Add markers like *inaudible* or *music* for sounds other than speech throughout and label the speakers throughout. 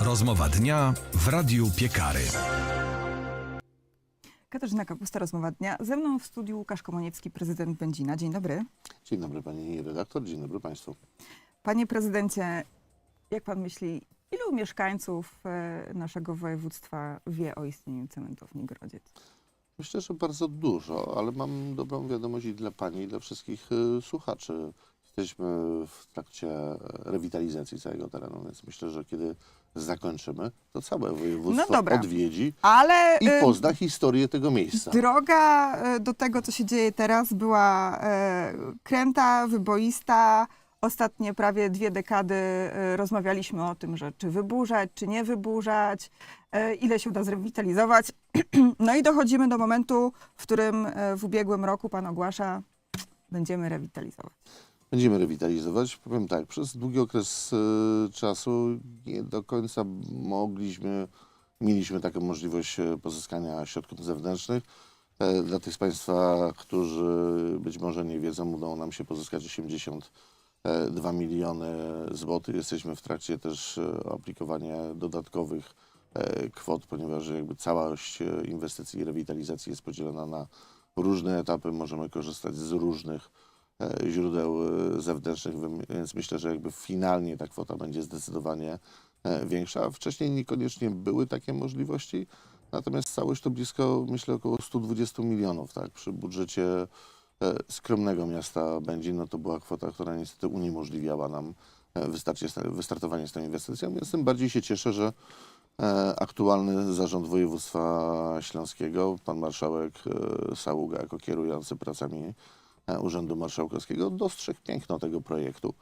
Speaker 1: Rozmowa dnia w Radiu Piekary.
Speaker 2: Katarzyna Kapusta, rozmowa dnia. Ze mną w studiu Łukasz Komoniecki, prezydent Będzina. Dzień dobry.
Speaker 3: Dzień dobry pani redaktor, dzień dobry państwu.
Speaker 2: Panie prezydencie, jak pan myśli, ilu mieszkańców e, naszego województwa wie o istnieniu cementowni Grodziec?
Speaker 3: Myślę, że bardzo dużo, ale mam dobrą wiadomość i dla pani, i dla wszystkich y, słuchaczy. Jesteśmy w trakcie rewitalizacji całego terenu, więc myślę, że kiedy zakończymy, to całe województwo
Speaker 2: No dobra.
Speaker 3: odwiedzi
Speaker 2: Ale
Speaker 3: i
Speaker 2: e,
Speaker 3: pozna historię tego miejsca.
Speaker 2: droga e, do tego, co się dzieje teraz, była e, kręta, wyboista. Ostatnie prawie dwie dekady rozmawialiśmy o tym, że czy wyburzać, czy nie wyburzać, ile się uda zrewitalizować. *clears throat* No i dochodzimy do momentu, w którym w ubiegłym roku pan ogłasza, będziemy rewitalizować.
Speaker 3: Będziemy rewitalizować. Powiem tak, przez długi okres y, czasu nie do końca mogliśmy, mieliśmy taką możliwość e, pozyskania środków zewnętrznych. E, Dla tych z Państwa, którzy być może nie wiedzą, udało nam się pozyskać 82 miliony złotych. Jesteśmy w trakcie też e, aplikowania dodatkowych e, kwot, ponieważ jakby całość inwestycji i rewitalizacji jest podzielona na różne etapy. Możemy korzystać z różnych źródeł e, zewnętrznych, więc myślę, że jakby finalnie ta kwota będzie zdecydowanie e, większa. Wcześniej niekoniecznie były takie możliwości, natomiast całość to blisko, myślę, około 120 milionów, tak, przy budżecie e, skromnego miasta Będzin, no to była kwota, która niestety uniemożliwiała nam e, wystartowanie z tą inwestycją, więc tym bardziej się cieszę, że e, aktualny zarząd województwa śląskiego, pan marszałek e, Saługa jako kierujący pracami e, Urzędu Marszałkowskiego dostrzegł piękno tego projektu.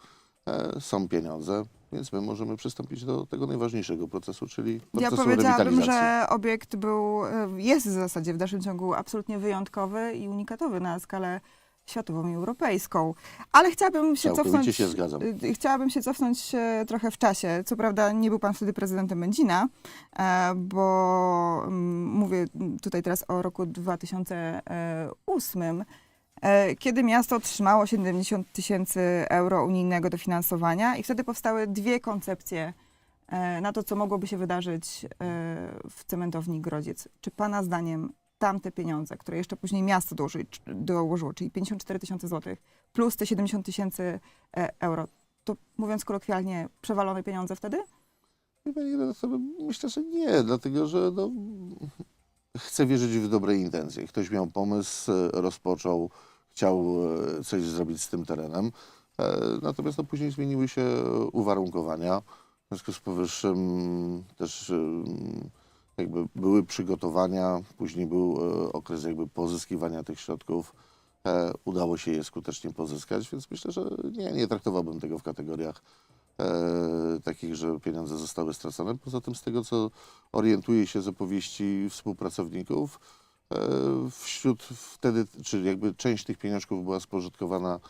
Speaker 3: E, Są pieniądze, więc my możemy przystąpić do tego najważniejszego procesu, czyli
Speaker 2: Ja
Speaker 3: procesu
Speaker 2: powiedziałabym,
Speaker 3: rewitalizacji.
Speaker 2: że obiekt był, e, jest w zasadzie w dalszym ciągu absolutnie wyjątkowy i unikatowy na skalę światową i europejską. Ale chciałabym się
Speaker 3: Całkowicie
Speaker 2: cofnąć.
Speaker 3: się zgadzam.
Speaker 2: Chciałabym się cofnąć e, trochę w czasie. Co prawda nie był pan wtedy prezydentem Będzina, e, bo mm, mówię tutaj teraz o roku 2008, e, kiedy miasto otrzymało 70 tysięcy euro unijnego dofinansowania i wtedy powstały dwie koncepcje e, na to, co mogłoby się wydarzyć e, w cementowni Grodziec. Czy Pana zdaniem tamte pieniądze, które jeszcze później miasto dołoży, dołożyło, czyli 54 tysiące złotych plus te 70 tysięcy e, euro, to mówiąc kolokwialnie, przewalone pieniądze wtedy?
Speaker 3: Myślę, że nie, dlatego że no, chcę wierzyć w dobre intencje. Ktoś miał pomysł, e, rozpoczął, chciał e, coś zrobić z tym terenem, e, natomiast no, później zmieniły się uwarunkowania. W związku z powyższym też em, jakby były przygotowania, później był e, okres jakby pozyskiwania tych środków. E, Udało się je skutecznie pozyskać, więc myślę, że nie, nie traktowałbym tego w kategoriach e, takich, że pieniądze zostały stracone. Poza tym z tego, co orientuję się z opowieści współpracowników, e, wśród wtedy, czy jakby część tych pieniążków była spożytkowana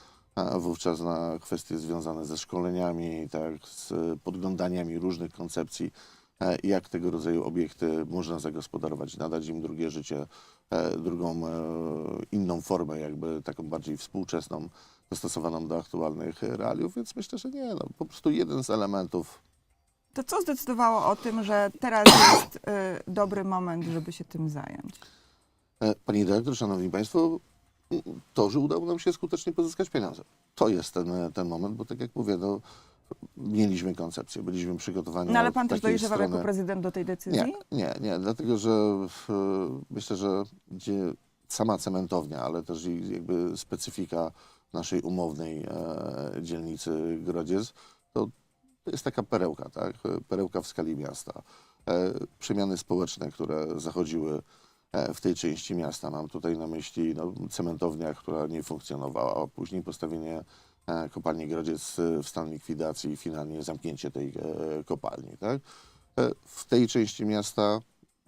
Speaker 3: wówczas na kwestie związane ze szkoleniami, tak, z podglądaniami różnych koncepcji, e, jak tego rodzaju obiekty można zagospodarować, nadać im drugie życie, e, drugą, e, inną formę, jakby taką bardziej współczesną, dostosowaną do aktualnych realiów, więc myślę, że nie, no, po prostu jeden z elementów
Speaker 2: To co zdecydowało o tym, że teraz jest e, dobry moment, żeby się tym zająć?
Speaker 3: E, Pani dyrektor, szanowni państwo, to, że udało nam się skutecznie pozyskać pieniądze. To jest ten, e, ten moment, bo tak jak mówię, no, mieliśmy koncepcję, byliśmy przygotowani
Speaker 2: No ale pan też dojrzewał
Speaker 3: strony...
Speaker 2: jako prezydent do tej decyzji?
Speaker 3: Nie, nie, nie, dlatego że w, myślę, że gdzie sama cementownia, ale też i jakby specyfika naszej umownej e, dzielnicy Grodziec, to, jest taka perełka, tak? Perełka w skali miasta. E, przemiany społeczne, które zachodziły w tej części miasta. Mam tutaj na myśli no, cementownia, która nie funkcjonowała, a później postawienie e, kopalni Grodziec e, w stan likwidacji i finalnie zamknięcie tej e, kopalni. Tak? E, W tej części miasta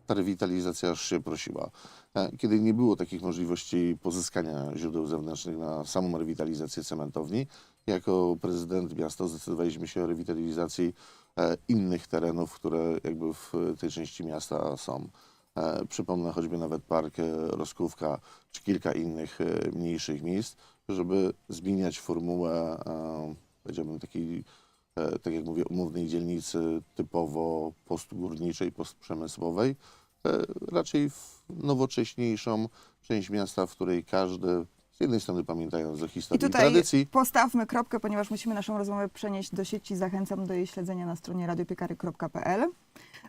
Speaker 3: ta rewitalizacja aż się prosiła. E, Kiedy nie było takich możliwości pozyskania źródeł zewnętrznych na samą rewitalizację cementowni, jako prezydent miasta zdecydowaliśmy się o rewitalizacji e, innych terenów, które jakby w tej części miasta są. E, Przypomnę choćby nawet park e, Roskówka, czy kilka innych e, mniejszych miejsc, żeby zmieniać formułę, powiedziałbym, takiej tak jak mówię, umownej dzielnicy typowo postgórniczej, postprzemysłowej, raczej w nowocześniejszą część miasta, w której każdy z jednej strony pamiętając o historii i
Speaker 2: tutaj
Speaker 3: tradycji,
Speaker 2: postawmy kropkę, ponieważ musimy naszą rozmowę przenieść do sieci. Zachęcam do jej śledzenia na stronie radiopiekary.pl.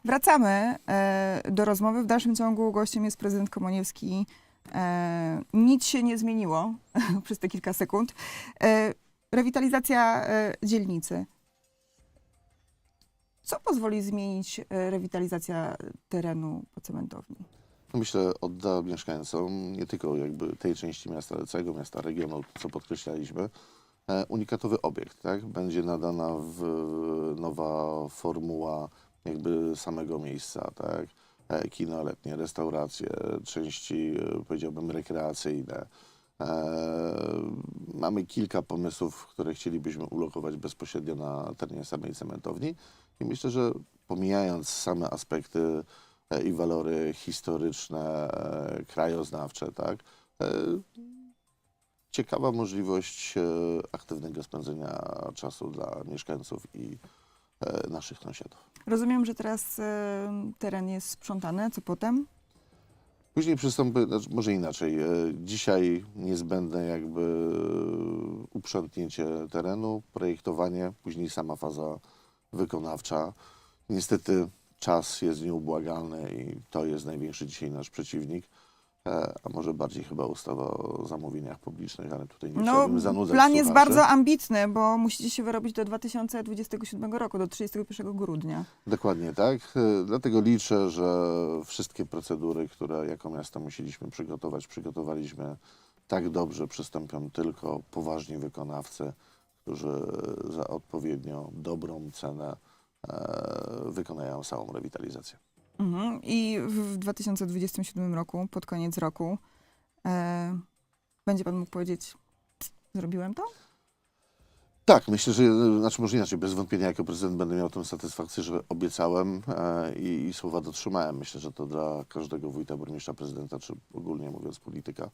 Speaker 2: Wracamy e, do rozmowy. W dalszym ciągu gościem jest prezydent Komoniewski. E, nic się nie zmieniło *laughs* przez te kilka sekund. E, rewitalizacja dzielnicy. Co pozwoli zmienić rewitalizacja terenu po cementowni?
Speaker 3: myślę, odda mieszkańcom nie tylko jakby tej części miasta, ale całego miasta, regionu, co podkreślaliśmy, unikatowy obiekt, tak? Będzie nadana nowa formuła jakby samego miejsca, tak? E, Kino letnie, restauracje, części, e, powiedziałbym, rekreacyjne. E, mamy kilka pomysłów, które chcielibyśmy ulokować bezpośrednio na terenie samej cementowni i myślę, że pomijając same aspekty i walory historyczne, krajoznawcze, tak, ciekawa możliwość aktywnego spędzenia czasu dla mieszkańców i naszych sąsiadów.
Speaker 2: Rozumiem, że teraz e, teren jest sprzątany. Co potem?
Speaker 3: Później przystąpy, znaczy może inaczej. e, Dzisiaj niezbędne jakby uprzątnięcie terenu, projektowanie, później sama faza wykonawcza. Niestety czas jest nieubłagalny i to jest największy dzisiaj nasz przeciwnik. A może bardziej chyba ustawa o zamówieniach publicznych, ale tutaj nie
Speaker 2: No,
Speaker 3: chciałbym zanudzać
Speaker 2: plan jest
Speaker 3: słuchaczy.
Speaker 2: bardzo ambitny, bo musicie się wyrobić do 2027 roku, do 31 grudnia.
Speaker 3: Dokładnie tak. E, Dlatego liczę, że wszystkie procedury, które jako miasto musieliśmy przygotować, przygotowaliśmy tak dobrze, przystąpią tylko poważni wykonawcy, którzy za odpowiednio dobrą cenę e, wykonają całą rewitalizację.
Speaker 2: Mhm. I w 2027 roku, pod koniec roku, e, będzie pan mógł powiedzieć, zrobiłem to?
Speaker 3: Tak, myślę, że, znaczy może inaczej, bez wątpienia jako prezydent będę miał tę satysfakcję, że obiecałem e, i, i słowa dotrzymałem. Myślę, że to dla każdego wójta, burmistrza, prezydenta, czy ogólnie mówiąc polityka,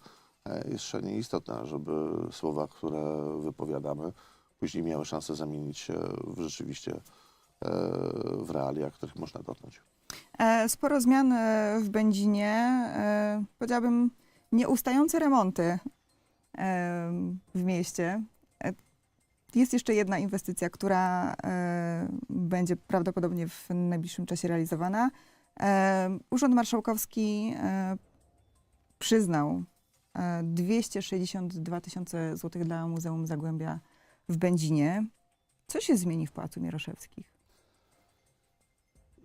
Speaker 3: e, jest szalenie istotne, żeby słowa, które wypowiadamy, później miały szansę zamienić się w rzeczywiście e, w realia, których można dotknąć.
Speaker 2: E, sporo zmian e, w Będzinie, e, powiedziałabym nieustające remonty w mieście. Jest jeszcze jedna inwestycja, która będzie prawdopodobnie w najbliższym czasie realizowana. Urząd Marszałkowski przyznał e, 262 tysiące złotych dla Muzeum Zagłębia w Będzinie. Co się zmieni w Pałacu Mieroszewskich?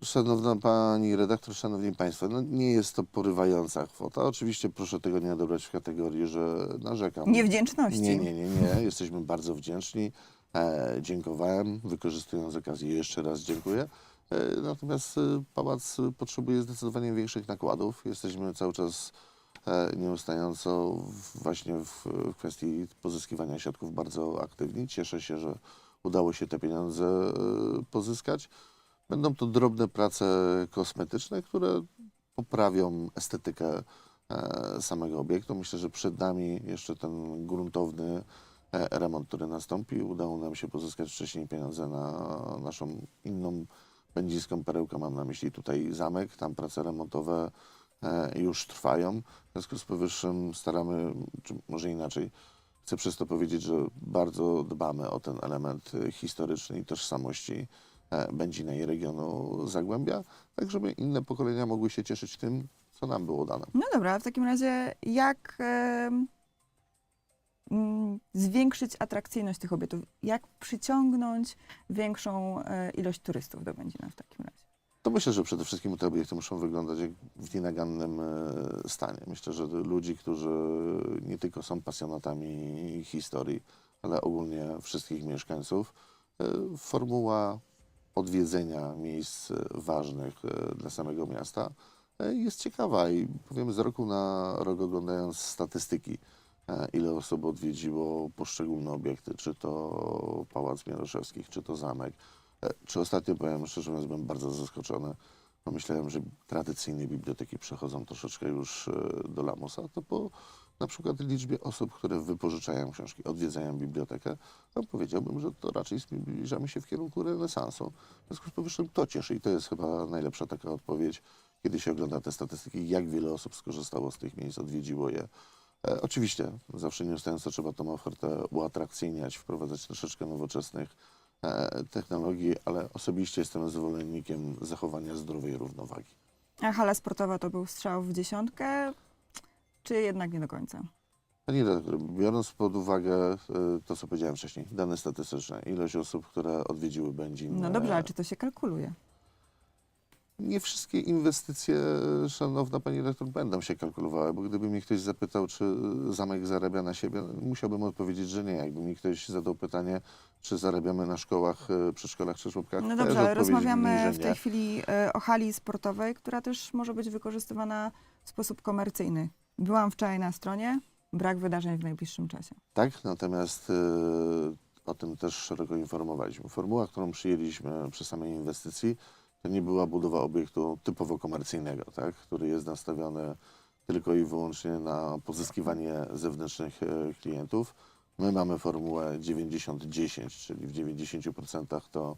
Speaker 3: Szanowna Pani redaktor, Szanowni Państwo, no nie jest to porywająca kwota. Oczywiście proszę tego nie odebrać w kategorii, że narzekam.
Speaker 2: Niewdzięczności.
Speaker 3: Nie, nie, nie, nie. Jesteśmy bardzo wdzięczni. E, dziękowałem. Wykorzystując okazję jeszcze raz dziękuję. E, natomiast e, pałac potrzebuje zdecydowanie większych nakładów. Jesteśmy cały czas e, nieustająco w, właśnie w, w kwestii pozyskiwania środków bardzo aktywni. Cieszę się, że udało się te pieniądze e, pozyskać. Będą to drobne prace kosmetyczne, które poprawią estetykę e, samego obiektu. Myślę, że przed nami jeszcze ten gruntowny e, remont, który nastąpi. Udało nam się pozyskać wcześniej pieniądze na naszą inną będziską perełkę. Mam na myśli tutaj zamek. Tam prace remontowe e, już trwają. W związku z powyższym staramy, czy może inaczej, chcę przez to powiedzieć, że bardzo dbamy o ten element historyczny i tożsamości Będzina i regionu Zagłębia, tak żeby inne pokolenia mogły się cieszyć tym, co nam było dane.
Speaker 2: No dobra, w takim razie jak mm, zwiększyć atrakcyjność tych obiektów? Jak przyciągnąć większą e, ilość turystów do Będzina w takim razie?
Speaker 3: To myślę, że przede wszystkim te obiekty muszą wyglądać jak w nienagannym e, stanie. Myślę, że ludzi, którzy nie tylko są pasjonatami historii, ale ogólnie wszystkich mieszkańców, e, formuła odwiedzenia miejsc ważnych e, dla samego miasta e, jest ciekawa i powiem z roku na rok oglądając statystyki, e, ile osób odwiedziło poszczególne obiekty, czy to Pałac Mieroszewskich, czy to zamek, Czy ostatnio, powiem szczerze mówiąc, byłem bardzo zaskoczony. pomyślałem, że tradycyjne biblioteki przechodzą troszeczkę już do lamusa, to po na przykład liczbie osób, które wypożyczają książki, odwiedzają bibliotekę, to powiedziałbym, że to raczej zbliżamy się w kierunku renesansu. W związku z powyższym to cieszy i to jest chyba najlepsza taka odpowiedź, kiedy się ogląda te statystyki, jak wiele osób skorzystało z tych miejsc, odwiedziło je. E, oczywiście, zawsze nieustająco trzeba tą ofertę uatrakcyjniać, wprowadzać troszeczkę nowoczesnych e, technologii, ale osobiście jestem zwolennikiem zachowania zdrowej równowagi.
Speaker 2: A hala sportowa to był strzał w dziesiątkę, czy jednak nie do końca?
Speaker 3: Panie redaktor, biorąc pod uwagę e, to, co powiedziałem wcześniej, dane statystyczne, ilość osób, które odwiedziły Będzin.
Speaker 2: No dobrze,
Speaker 3: e,
Speaker 2: ale czy to się kalkuluje?
Speaker 3: Nie wszystkie inwestycje, szanowna pani redaktor, będą się kalkulowały, bo gdyby mnie ktoś zapytał, czy zamek zarabia na siebie, musiałbym odpowiedzieć, że nie. Jakby mi ktoś zadał pytanie, czy zarabiamy na szkołach, e, przedszkolach czy żłobkach,
Speaker 2: No dobrze, ale rozmawiamy
Speaker 3: że
Speaker 2: w
Speaker 3: nie.
Speaker 2: tej chwili e, o hali sportowej, która też może być wykorzystywana w sposób komercyjny. Byłam wczoraj na stronie, brak wydarzeń w najbliższym czasie.
Speaker 3: Tak, natomiast e, o tym też szeroko informowaliśmy. Formuła, którą przyjęliśmy przy samej inwestycji, to nie była budowa obiektu typowo komercyjnego, tak, który jest nastawiony tylko i wyłącznie na pozyskiwanie zewnętrznych e, klientów. My mamy formułę 90-10, czyli w 90% to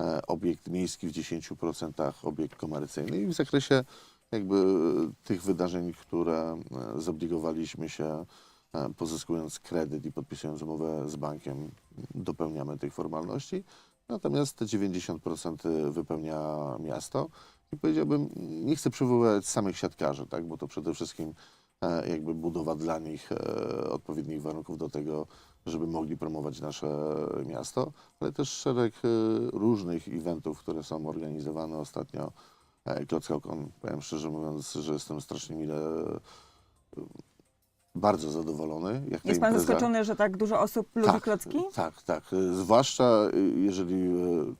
Speaker 3: e, obiekt miejski, w 10% obiekt komercyjny. I w zakresie jakby e, tych wydarzeń, które e, zobligowaliśmy się e, pozyskując kredyt i podpisując umowę z bankiem, dopełniamy tych formalności. Natomiast te 90% wypełnia miasto. I powiedziałbym, nie chcę przywoływać samych siatkarzy, tak, bo to przede wszystkim e, jakby budowa dla nich e, odpowiednich warunków do tego, żeby mogli promować nasze miasto, ale też szereg e, różnych eventów, które są organizowane ostatnio. E, Klockokon, powiem szczerze mówiąc, że jestem strasznie mile e, bardzo zadowolony. Jak
Speaker 2: Jest pan
Speaker 3: impreza-
Speaker 2: zaskoczony, że tak dużo osób lubi klocki?
Speaker 3: tak, tak. Zwłaszcza y, jeżeli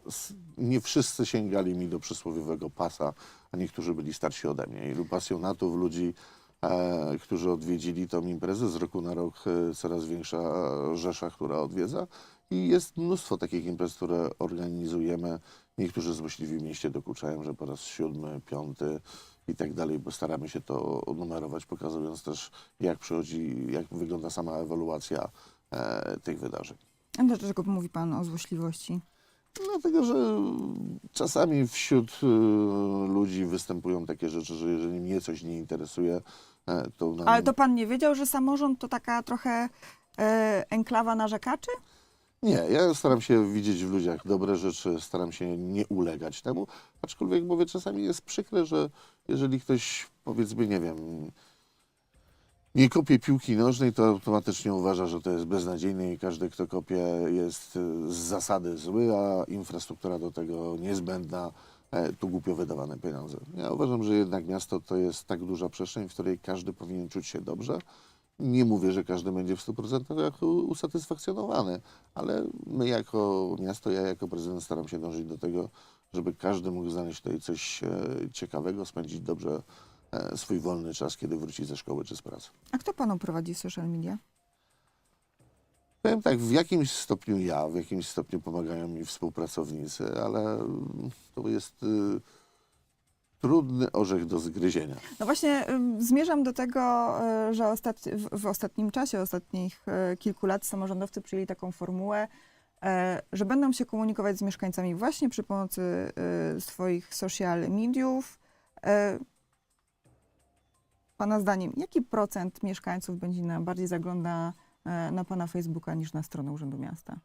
Speaker 3: s- nie wszyscy sięgali mi do przysłowiowego pasa, a niektórzy byli starsi ode mnie. Ilu pasjonatów, ludzi, e, którzy odwiedzili tą imprezę, z roku na rok e, coraz większa rzesza, która odwiedza. I jest mnóstwo takich imprez, które organizujemy. Niektórzy złośliwi w mieście dokuczają, że po raz siódmy, piąty i tak dalej, bo staramy się to numerować, pokazując też, jak przychodzi, jak wygląda sama ewaluacja e, tych wydarzeń.
Speaker 2: A Dlaczego mówi pan o złośliwości?
Speaker 3: Dlatego, że czasami wśród y, ludzi występują takie rzeczy, że jeżeli mnie coś nie interesuje, e, to na
Speaker 2: Ale to pan nie wiedział, że samorząd to taka trochę e, enklawa narzekaczy?
Speaker 3: Nie, ja staram się widzieć w ludziach dobre rzeczy, staram się nie ulegać temu, aczkolwiek mówię, czasami jest przykre, że jeżeli ktoś, powiedzmy, nie wiem, nie kopie piłki nożnej, to automatycznie uważa, że to jest beznadziejne i każdy, kto kopie, jest z zasady zły, a infrastruktura do tego niezbędna, e, tu głupio wydawane pieniądze. Ja uważam, że jednak miasto to jest tak duża przestrzeń, w której każdy powinien czuć się dobrze. Nie mówię, że każdy będzie w 100% jako usatysfakcjonowany, ale my jako miasto, ja jako prezydent staram się dążyć do tego, żeby każdy mógł znaleźć tutaj coś e, ciekawego, spędzić dobrze e, swój wolny czas, kiedy wróci ze szkoły czy z pracy.
Speaker 2: A kto panu prowadzi social media?
Speaker 3: Powiem tak, w jakimś stopniu ja, w jakimś stopniu pomagają mi współpracownicy, ale to jest y, trudny orzech do zgryzienia.
Speaker 2: No właśnie zmierzam do tego, y, że w, ostatnim czasie, ostatnich y, kilku lat samorządowcy przyjęli taką formułę, y, że będą się komunikować z mieszkańcami właśnie przy pomocy swoich social mediów. Pana zdaniem, jaki procent mieszkańców Będzina bardziej zagląda na pana Facebooka niż na stronę Urzędu Miasta?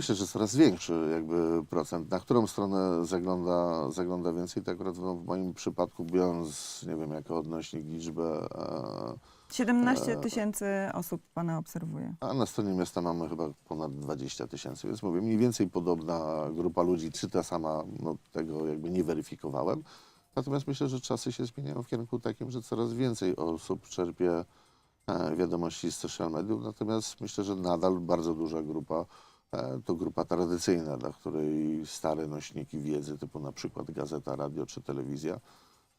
Speaker 3: Myślę, że coraz większy jakby procent. Na którą stronę zagląda, zagląda więcej, tak akurat w moim przypadku, biorąc, nie wiem, jako odnośnik liczbę, e,
Speaker 2: 17 tysięcy osób pana obserwuje.
Speaker 3: a na stronie miasta mamy chyba ponad 20 tysięcy, więc mówię, mniej więcej podobna grupa ludzi, czy ta sama, no tego jakby nie weryfikowałem. Natomiast myślę, że czasy się zmieniają w kierunku takim, że coraz więcej osób czerpie e, wiadomości z social mediów, natomiast myślę, że nadal bardzo duża grupa e, to grupa tradycyjna, dla której stare nośniki wiedzy, typu na przykład gazeta, radio czy telewizja,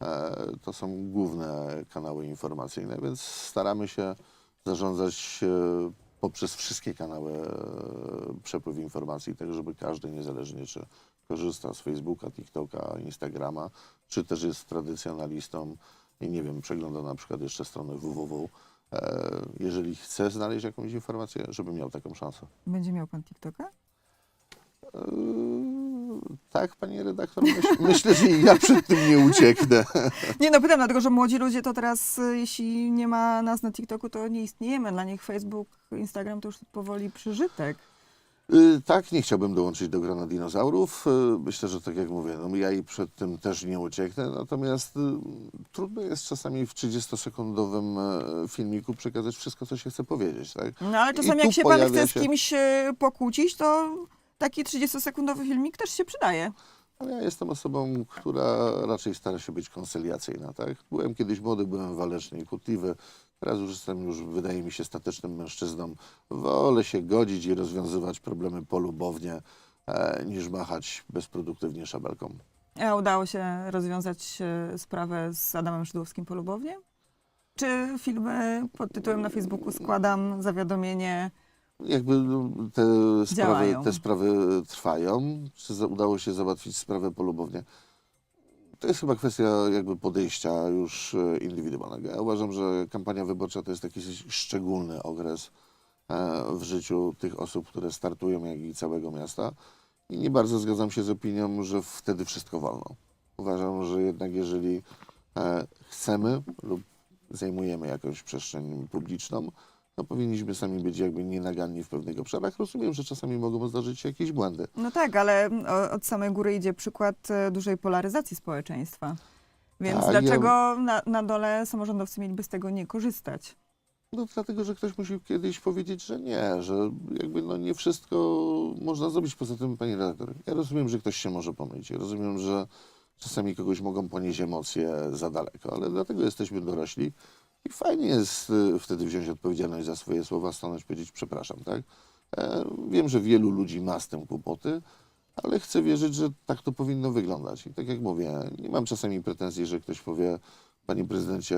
Speaker 3: e, to są główne kanały informacyjne, więc staramy się zarządzać e, poprzez wszystkie kanały e, przepływ informacji, tak żeby każdy, niezależnie czy korzysta z Facebooka, TikToka, Instagrama, czy też jest tradycjonalistą i nie wiem, przegląda na przykład jeszcze stronę www. E, Jeżeli chce znaleźć jakąś informację, żeby miał taką szansę.
Speaker 2: Będzie miał pan TikToka?
Speaker 3: Eee, Tak, panie redaktor, myśl, *laughs* myślę, że ja przed tym nie ucieknę. *laughs*
Speaker 2: Nie no, pytam dlatego, że młodzi ludzie to teraz, y, jeśli nie ma nas na TikToku, to nie istniejemy. Dla nich Facebook, Instagram to już powoli przyżytek.
Speaker 3: Y, Tak, nie chciałbym dołączyć do grona dinozaurów. Y, Myślę, że tak jak mówię, no ja i przed tym też nie ucieknę, natomiast y, trudno jest czasami w 30-sekundowym e, filmiku przekazać wszystko, co się chce powiedzieć, tak?
Speaker 2: No ale czasami jak się pan chce z
Speaker 3: się-
Speaker 2: kimś y, pokłócić, to taki 30-sekundowy filmik też się przydaje.
Speaker 3: No ja jestem osobą, która raczej stara się być koncyliacyjna, tak? Byłem kiedyś młody, byłem waleczny i kłótliwy. Teraz już jestem, już wydaje mi się, statecznym mężczyzną. Wolę się godzić i rozwiązywać problemy polubownie, e, niż machać bezproduktywnie szabelką.
Speaker 2: A udało się rozwiązać e, sprawę z Adamem Szydłowskim polubownie? Czy filmy pod tytułem na Facebooku składam zawiadomienie?
Speaker 3: Jakby no, te sprawy,
Speaker 2: Działają.
Speaker 3: te sprawy trwają. Czy za, udało się załatwić sprawę polubownie? To jest chyba kwestia jakby podejścia już e, indywidualnego. Ja uważam, że kampania wyborcza to jest taki szczególny okres e, w życiu tych osób, które startują, jak i całego miasta. I nie bardzo zgadzam się z opinią, że wtedy wszystko wolno. Uważam, że jednak jeżeli e, chcemy lub zajmujemy jakąś przestrzeń publiczną, no powinniśmy sami być jakby nienaganni w pewnych obszarach. Rozumiem, że czasami mogą zdarzyć się jakieś błędy.
Speaker 2: No tak, ale o- od samej góry idzie przykład e, dużej polaryzacji społeczeństwa. Więc
Speaker 3: Tak, ja-
Speaker 2: dlaczego na, na dole samorządowcy mieliby z tego nie korzystać?
Speaker 3: No dlatego, że ktoś musi kiedyś powiedzieć, że nie, że jakby no nie wszystko można zrobić. Poza tym, panie redaktor, ja rozumiem, że ktoś się może pomylić. Ja rozumiem, że czasami kogoś mogą ponieść emocje za daleko, ale dlatego jesteśmy dorośli i fajnie jest y, wtedy wziąć odpowiedzialność za swoje słowa, stanąć, powiedzieć przepraszam, tak? E, wiem, że wielu ludzi ma z tym kłopoty, ale chcę wierzyć, że tak to powinno wyglądać. I tak jak mówię, nie mam czasami pretensji, że ktoś powie, panie prezydencie,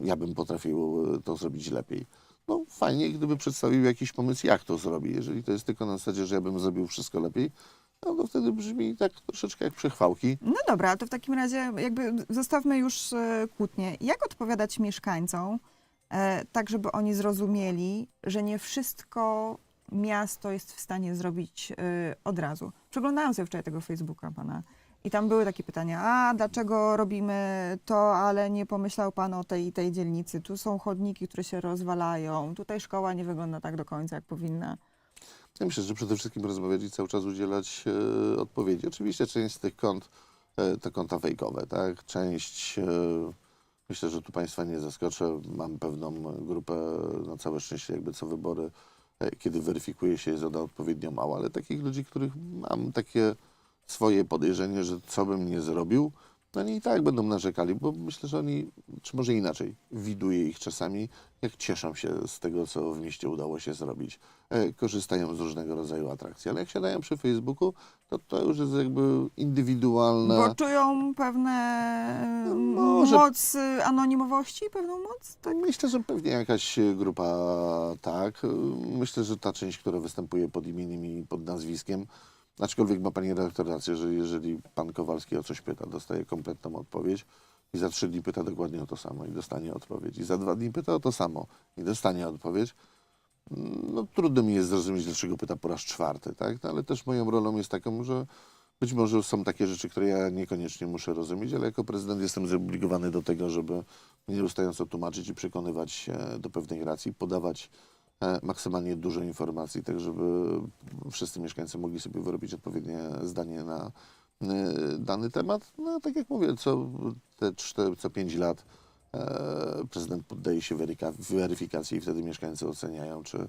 Speaker 3: ja bym potrafił e, to zrobić lepiej. No fajnie, gdyby przedstawił jakiś pomysł, jak to zrobi. Jeżeli to jest tylko na zasadzie, że ja bym zrobił wszystko lepiej, no to wtedy brzmi tak troszeczkę jak przechwałki.
Speaker 2: No dobra, to w takim razie jakby zostawmy już e, kłótnie. Jak odpowiadać mieszkańcom, e, tak żeby oni zrozumieli, że nie wszystko miasto jest w stanie zrobić e, od razu? Przeglądałam sobie wczoraj tego Facebooka pana i tam były takie pytania, a dlaczego robimy to, ale nie pomyślał pan o tej tej dzielnicy? Tu są chodniki, które się rozwalają, tutaj szkoła nie wygląda tak do końca, jak powinna.
Speaker 3: Ja myślę, że przede wszystkim rozmawiać i cały czas udzielać e, odpowiedzi. Oczywiście część z tych kont e, to konta fejkowe, tak? Część, e, myślę, że tu Państwa nie zaskoczę, mam pewną grupę, na całe szczęście jakby co wybory, e, kiedy weryfikuje się jest ona odpowiednio mała, ale takich ludzi, których mam takie swoje podejrzenie, że co bym nie zrobił, no oni i tak będą narzekali, bo myślę, że oni, czy może inaczej, widuję ich czasami, jak cieszą się z tego, co w mieście udało się zrobić. E, korzystają z różnego rodzaju atrakcji, ale jak siadają przy Facebooku, to to już jest jakby indywidualne.
Speaker 2: Bo czują pewne
Speaker 3: No,
Speaker 2: e,
Speaker 3: może-
Speaker 2: moc e, anonimowości, pewną moc? Tak?
Speaker 3: Myślę, że pewnie jakaś grupa tak. Myślę, że ta część, która występuje pod imieniem i pod nazwiskiem, aczkolwiek ma pani redaktor rację, że jeżeli pan Kowalski o coś pyta, dostaje kompletną odpowiedź i za trzy dni pyta dokładnie o to samo i dostanie odpowiedź. I za dwa dni pyta o to samo i dostanie odpowiedź. Mm, No trudno mi jest zrozumieć, dlaczego pyta po raz czwarty, tak? No, ale też moją rolą jest taką, że być może są takie rzeczy, które ja niekoniecznie muszę rozumieć, ale jako prezydent jestem zobligowany do tego, żeby nieustająco tłumaczyć i przekonywać do pewnej racji, podawać maksymalnie dużo informacji, tak żeby wszyscy mieszkańcy mogli sobie wyrobić odpowiednie zdanie na e, dany temat. No tak jak mówię, co te cztery, co pięć lat e, prezydent poddaje się weryfikacji i wtedy mieszkańcy oceniają, czy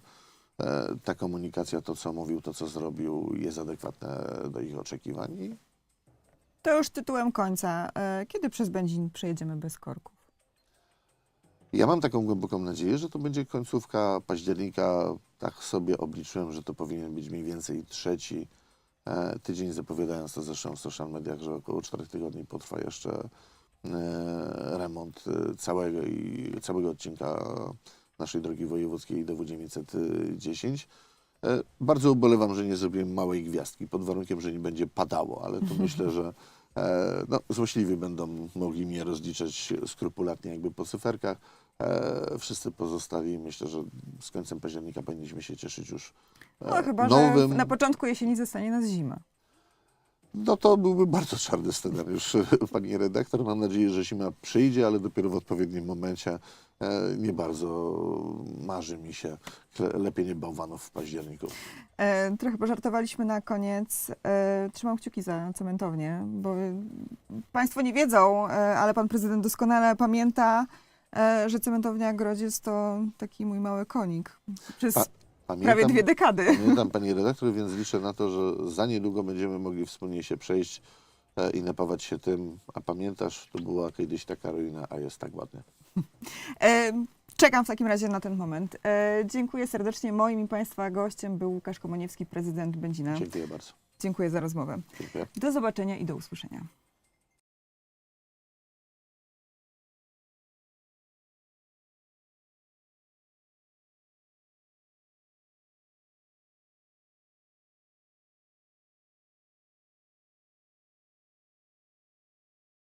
Speaker 3: e, ta komunikacja, to co mówił, to co zrobił, jest adekwatne do ich oczekiwań.
Speaker 2: To już tytułem końca. E, Kiedy przez Będzin przejedziemy bez korków?
Speaker 3: Ja mam taką głęboką nadzieję, że to będzie końcówka października. Tak sobie obliczyłem, że to powinien być mniej więcej trzeci e, tydzień, zapowiadając to zresztą w social mediach, że około czterech tygodni potrwa jeszcze e, remont e, całego, i, całego odcinka naszej drogi wojewódzkiej DW 910. E, Bardzo ubolewam, że nie zrobiłem małej gwiazdki, pod warunkiem, że nie będzie padało, ale tu *laughs* myślę, że e, no, złośliwi będą mogli mnie rozliczać skrupulatnie jakby po cyferkach. E, Wszyscy pozostali, myślę, że z końcem października powinniśmy się cieszyć już e,
Speaker 2: No chyba,
Speaker 3: nowym.
Speaker 2: że na początku jesieni zostanie nas zima.
Speaker 3: No to byłby bardzo czarny scenariusz, *laughs* pani redaktor. Mam nadzieję, że zima przyjdzie, ale dopiero w odpowiednim momencie. E, Nie bardzo marzy mi się lepienie bałwanów w październiku.
Speaker 2: E, trochę pożartowaliśmy na koniec. E, trzymam kciuki za cementownię, bo e, Państwo nie wiedzą, e, ale Pan Prezydent doskonale pamięta, e, że cementownia Grodziec to taki mój mały konik. Przez
Speaker 3: Pa-
Speaker 2: prawie dwie dekady.
Speaker 3: Pamiętam pani redaktor, więc liczę na to, że za niedługo będziemy mogli wspólnie się przejść e, i napawać się tym. A pamiętasz, to była kiedyś taka ruina, a jest tak ładnie.
Speaker 2: E, czekam w takim razie na ten moment. E, dziękuję serdecznie. Moim i Państwa gościem był Łukasz Komoniewski, prezydent Będzina.
Speaker 3: Dziękuję bardzo.
Speaker 2: Dziękuję za rozmowę.
Speaker 3: Dziękuję.
Speaker 2: Do zobaczenia i do usłyszenia.